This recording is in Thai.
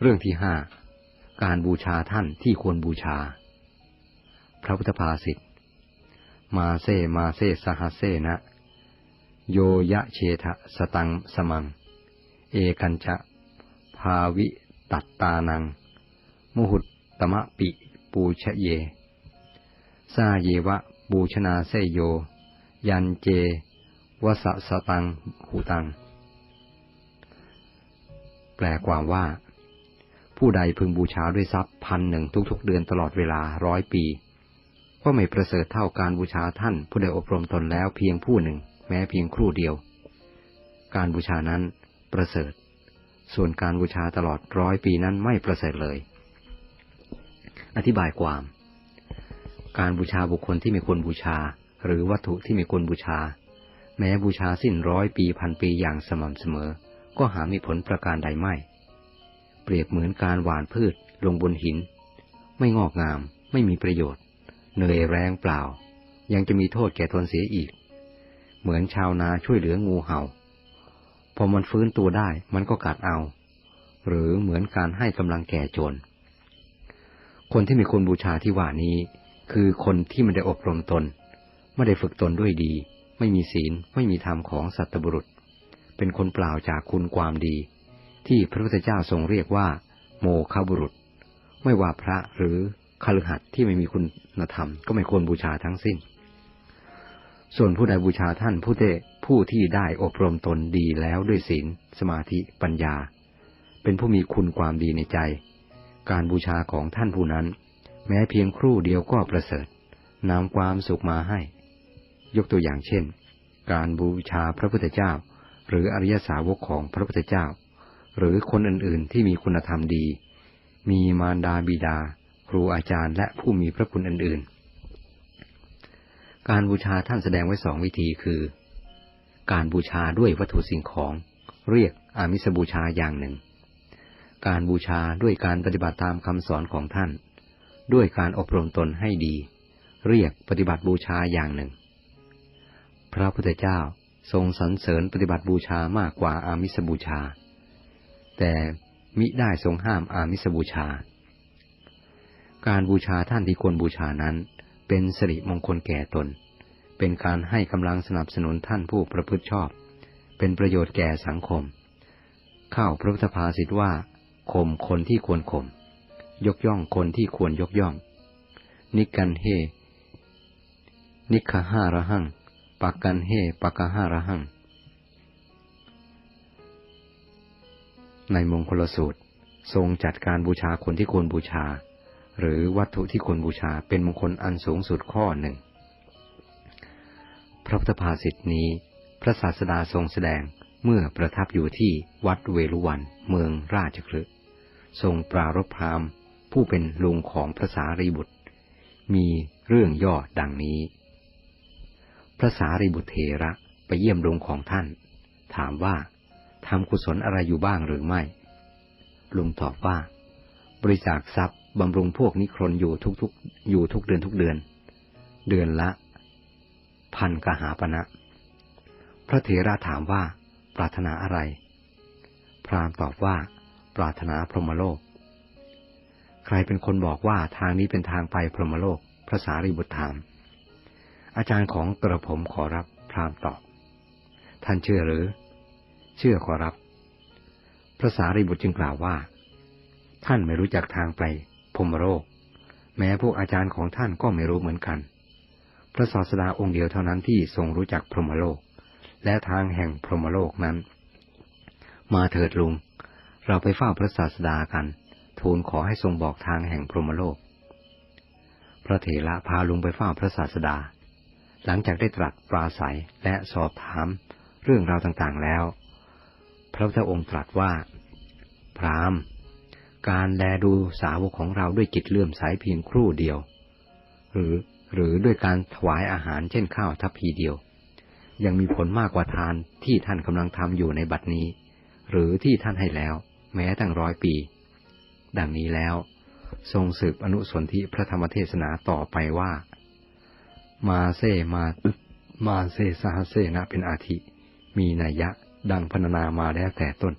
เรื่องที่ห้าการบูชาท่านที่ควรบูชา พระพุทธภาษิตมาเซมาเซสหัสเซนะ โยยะเชทะสตังสมัง เอกันจะภาวิตัตตานัง มุหุตตมะปิปูชะเยซาเยวะบูชนาเซโย ยันเจวสสตังหูตัง แปลความว่า ผู้ใดพึงบูชาด้วยทรัพย์พันหนึ่งทุกๆเดือนตลอดเวลาร้อยปี ก็ไม่ประเสริฐเท่าการบูชาท่านผู้ใดอบรมตนแล้วเพียงผู้หนึ่ง แม้เพียงครู่เดียว การบูชานั้นประเสริฐ ส่วนการบูชาตลอดร้อยปีนั้นไม่ประเสริฐเลย อธิบายความ การบูชาบุคคลที่ไม่ควรบูชา หรือวัตถุที่ไม่ควรบูชา แม้บูชาสิ้นร้อยปีพันปีอย่างสม่ำเสมอ ก็หามีผลประการใดไม่ เปรียบเหมือนการหว่านพืชลงบนหิน ไม่งอกงาม ไม่มีประโยชน์ เหนื่อยแรงเปล่า ยังจะมีโทษแก่ตนเสียอีก เหมือนชาวนาช่วยเหลืองูเห่า พอมันฟื้นตัวได้มันก็กัดเอา หรือเหมือนการให้กำลังแก่โจร คนที่มีคนบูชาที่ว่านี้ คือคนที่ไม่ได้อบรมตน ไม่ได้ฝึกตนด้วยดี ไม่มีศีล ไม่มีธรรมของสัตบุรุษ เป็นคนเปล่าจากคุณความดี ที่พระพุทธเจ้าทรงเรียกว่า โมฆะบุรุษ ไม่ว่าพระหรือคฤหัสถ์ที่ไม่มีคุณธรรม ก็ไม่ควรบูชาทั้งสิ้น ส่วนผู้ใดบูชาท่านผู้เดผู้ที่ได้อบรมตนดีแล้วด้วยศีลสมาธิปัญญา เป็นผู้มีคุณความดีในใจ การบูชาของท่านผู้นั้น แม้เพียงครู่เดียวก็ประเสริฐนำความสุขมาให้ ยกตัวอย่างเช่น การบูชาพระพุทธเจ้า หรืออริยสาวกของพระพุทธเจ้า หรือคนอื่นๆที่มีคุณธรรมดี มีมารดาบิดา ครูอาจารย์และผู้มีพระคุณอื่นๆ การบูชาท่านแสดงไว้สองวิธีคือ การบูชาด้วยวัตถุสิ่งของ เรียกอามิสบูชาอย่างหนึ่ง การบูชาด้วยการปฏิบัติตามคำสอนของท่าน ด้วยการอบรมตนให้ดี เรียกปฏิบัติบูชาอย่างหนึ่ง พระพุทธเจ้าทรงสรรเสริญปฏิบัติบูชามากกว่าอามิสบูชา แต่มิได้ทรงห้ามอามิสบูชา การบูชาท่านที่ควรบูชานั้น เป็นสิริมงคลแก่ตน เป็นการให้กำลังสนับสนุนท่านผู้ประพฤติชอบ เป็นประโยชน์แก่สังคม เข้าพระพุทธภาษิตว่าข่มคนที่ควรข่มยกย่องคนที่ควรยกย่อง นิกันเฮนิคหาระหังปักกันเฮปักหาระหัง ในมงคลสูตร ทรงจัดการบูชาคนที่ควรบูชา หรือวัตถุที่ควรบูชาเป็นมงคลอันสูงสุดข้อหนึ่ง พระพุทธภาษิตนี้ พระศาสดาทรงแสดงเมื่อประทับอยู่ที่วัดเวลุวันเมืองราชคลึทรงปรารภพรามผู้เป็นลุงของพระสารีบุตร มีเรื่องย่อดังนี้ พระสารีบุตรเทระไปเยี่ยมลุงของท่าน ถามว่า ทำกุศลอะไรอยู่บ้างหรือไม่ ลุงตอบว่า บริจาคทรัพย์บำรุงพวกนิครนอยู่ทุกๆ อยู่ทุกเดือนทุกเดือน เดือนละ พันกหาปณะพระเถระถามว่า ปรารถนาอะไร พราหมณ์ตอบว่า ปรารถนาพรหมโลก ใครเป็นคนบอกว่าทางนี้เป็นทางไปพรหมโลก พระสารีบุตรถาม อาจารย์ของกระผมขอรับ พราหมณ์ตอบ ท่านเชื่อหรือ เชื่อขอรับ พระสารีบุตรจึงกล่าวว่า ท่านไม่รู้จักทางไปพรหมโลกแม้พวกอาจารย์ของท่านก็ไม่รู้เหมือนกัน พระศาสดาองค์เดียวเท่านั้นที่ทรงรู้จักพรหมโลก และทางแห่งพรหมโลกนั้น มาเถิดลุง เราไปเฝ้าพระศาสดากัน ทูลขอให้ทรงบอกทางแห่งพรหมโลก พระเถระพาลุงไปเฝ้าพระศาสดาหลังจากได้ตรัสปราศัยและสอบถามเรื่องราวต่างๆแล้ว พระพุทธองค์ตรัสว่า พรามการแลดูสาวกของเราด้วยจิตเลื่อมใสเพียงครู่เดียว หรือหรือด้วยการถวายอาหารเช่นข้าวทัพพีเดียว ยังมีผลมากกว่าทานที่ท่านกำลังทำอยู่ในบัดนี้ หรือที่ท่านให้แล้ว แม้ตั้งร้อยปี ดังนี้แล้ว ทรงสืบอนุสนธิพระธรรมเทศนาต่อไปว่า มาเซมามาเซสหเซนะเป็นอาทิ มีนัยยะ ดังพรรณนามาแล้วแต่ต้น